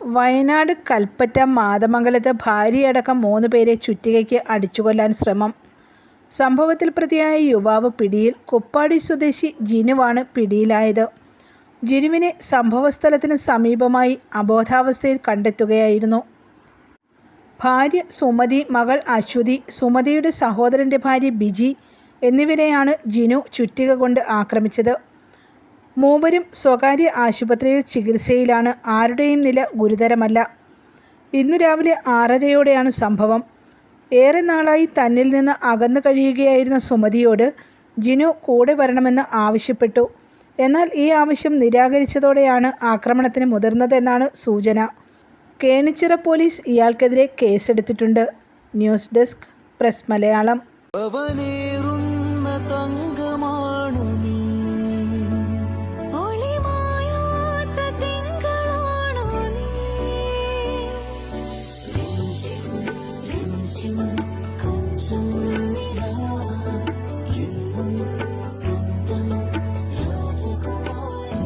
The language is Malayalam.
വയനാട് കൽപ്പറ്റ മാതമംഗലത്ത് ഭാര്യയടക്കം മൂന്ന് പേരെ ചുറ്റികയ്ക്ക് അടിച്ചുകൊല്ലാൻ ശ്രമം. സംഭവത്തിൽ പ്രതിയായ യുവാവ് പിടിയിൽ കുപ്പാടി സ്വദേശി ജിനുവാണ് പിടിയിലായത്. ജിനുവിനെ സംഭവസ്ഥലത്തിന് സമീപമായി അബോധാവസ്ഥയിൽ കണ്ടെത്തുകയായിരുന്നു. ഭാര്യ സുമതി മകൾ അശ്വതി സുമതിയുടെ സഹോദരന്റെ ഭാര്യ ബിജി എന്നിവരെയാണ് ജിനു ചുറ്റിക കൊണ്ട് ആക്രമിച്ചത്. മൂവരും സ്വകാര്യ ആശുപത്രിയിൽ ചികിത്സയിലാണ്. ആരുടെയും നില ഗുരുതരമല്ല. ഇന്ന് രാവിലെ ആറരയോടെയാണ് സംഭവം. ഏറെ നാളായി തന്നിൽ നിന്ന് അകന്നു കഴിയുകയായിരുന്ന സുമതിയോട് ജിനു കൂടെ വരണമെന്ന് ആവശ്യപ്പെട്ടു. എന്നാൽ ഈ ആവശ്യം നിരാകരിച്ചതോടെയാണ് ആക്രമണത്തിന് മുതിർന്നതെന്നാണ് സൂചന. കേണിച്ചിറ പോലീസ് ഇയാൾക്കെതിരെ കേസെടുത്തിട്ടുണ്ട്. News desk press Malayalam.